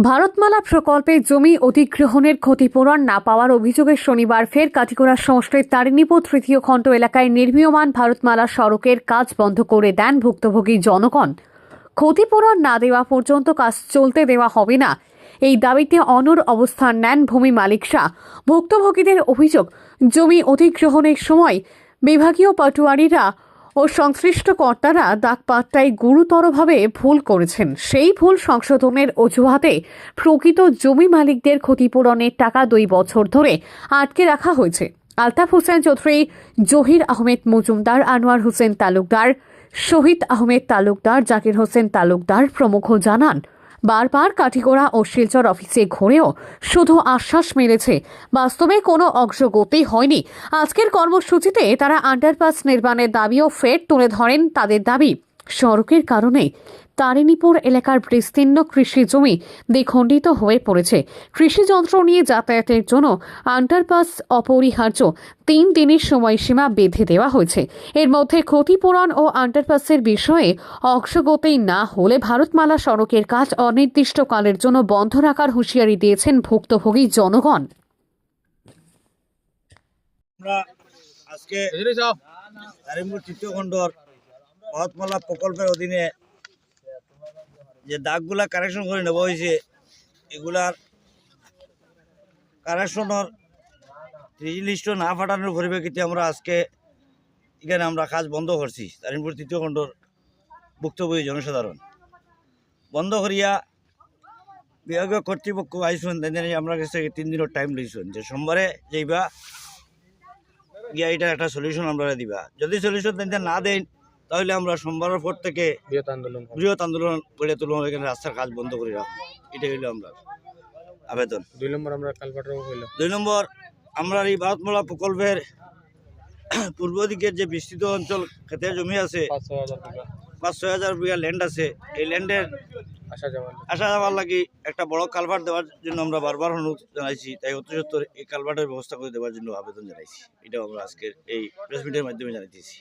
ভারতমালা প্রকল্পে জমি অধিগ্রহণের ক্ষতিপূরণ না পাওয়ার অভিযোগে শনিবার ফের কাটিগড়া সংস্কৃত তারিণীপুর তৃতীয় খণ্ড এলাকায় নির্মীয়মান ভারতমালা সড়কের কাজ বন্ধ করে দেন ভুক্তভোগী জনগণ। ক্ষতিপূরণ না দেওয়া পর্যন্ত কাজ চলতে দেওয়া হবে না। এই দাবিতে অনর অবস্থান নেন ভূমি মালিকরা ভুক্তভোগীদের অভিযোগ, জমি অধিগ্রহণের সময় বিভাগীয় পাটুয়ারিরা ও সংশ্লিষ্ট কর্তারা দাগপাট্টায় গুরুতরভাবে ভুল করেছেন। সেই ভুল সংশোধনের অজুহাতে প্রকৃত জমি মালিকদের ক্ষতিপূরণের টাকা দুই বছর ধরে আটকে রাখা হয়েছে। আলতাফ হোসেন চৌধুরী, জহির আহমেদ মজুমদার, আনোয়ার হোসেন তালুকদার, শহীদ আহমেদ তালুকদার, জাকির হোসেন তালুকদার প্রমুখ জানান বারবার কাঠিগোড়া ও শিলচর অফিসে ঘুরেও শুধু আশ্বাস মেলেছে। বাস্তবে কোনো অগ্রগতি হয়নি। আজকের কর্মসূচিতে তারা আন্ডারপাস নির্মাণের দাবিও ফের তুলে ধরেন তাদের দাবি। সড়কের কারণে তারিণীপুর এলাকার বিস্তীর্ণ কৃষি জমি দ্বিখণ্ডিত হয়ে পড়েছে। কৃষি যন্ত্র নিয়ে যাতায়াতের জন্য আন্ডারপাস অপরিহার্য তিন দিনের সময়সীমা বেঁধে দেওয়া হয়েছে। এর মধ্যে ক্ষতিপূরণ ও আন্ডারপাসের বিষয়ে অগ্রগতি না হলে ভারতমালা সড়কের কাজ অনির্দিষ্টকালের জন্য বন্ধ রাখার হুঁশিয়ারি দিয়েছেন ভুক্তভোগী জনগণ। আমরা আজকে খণ্ডর মহাত্মালা প্রকল্পের অধীনে যে দাগগুলা কারেকশন করে নেওয়া হয়েছে এগুলার কারেকশনের লিস্ট না ফাটানোর পরিপ্রেক্ষিতে আমরা আজকে এখানে আমরা কাজ বন্ধ করছি। নারিমপুর তৃতীয় খণ্ডর ভুক্তভোগী জনসাধারণ। বন্ধ করিয়া বিভাগীয় কর্তৃপক্ষ আইসুন তাই আমরা কাছে তিন দিনের টাইম লইছুন যে সোমবারে যাইবা, গিয়া এটা একটা সলিউশন আমরা দিবা। যদি সলিউশন তাই না দেন তাহলে আমরা সোমবারের পর থেকে বৃহৎ আন্দোলন বৃহৎ আন্দোলন করে তুলব এখানে রাস্তার কাজ বন্ধ করে রাখব। এটাই হইল আমরা আবেদন। দুই নম্বর আমরা কালপাটাও হইল দুই নম্বর আমরা এই ভারতমালা প্রকল্পের পূর্ব দিকের যে বিস্তৃত অঞ্চল খেতের জমি আছে পাঁচ ছয় হাজার বিঘা। ল্যান্ড আছে। এই ল্যান্ডের আসা যাওয়ার আসা যাওয়ার লাগি একটা বড় কালভার্ট দেওয়ার জন্য আমরা বারবার অনুরোধ জানাইছি। তাই অতি সত্তর এই কালভার্টের ব্যবস্থা করে দেওয়ার জন্য আবেদন জানাইছি। এটাও আমরা আজকের এই প্রেস মিটের মাধ্যমে জানাইতেছি।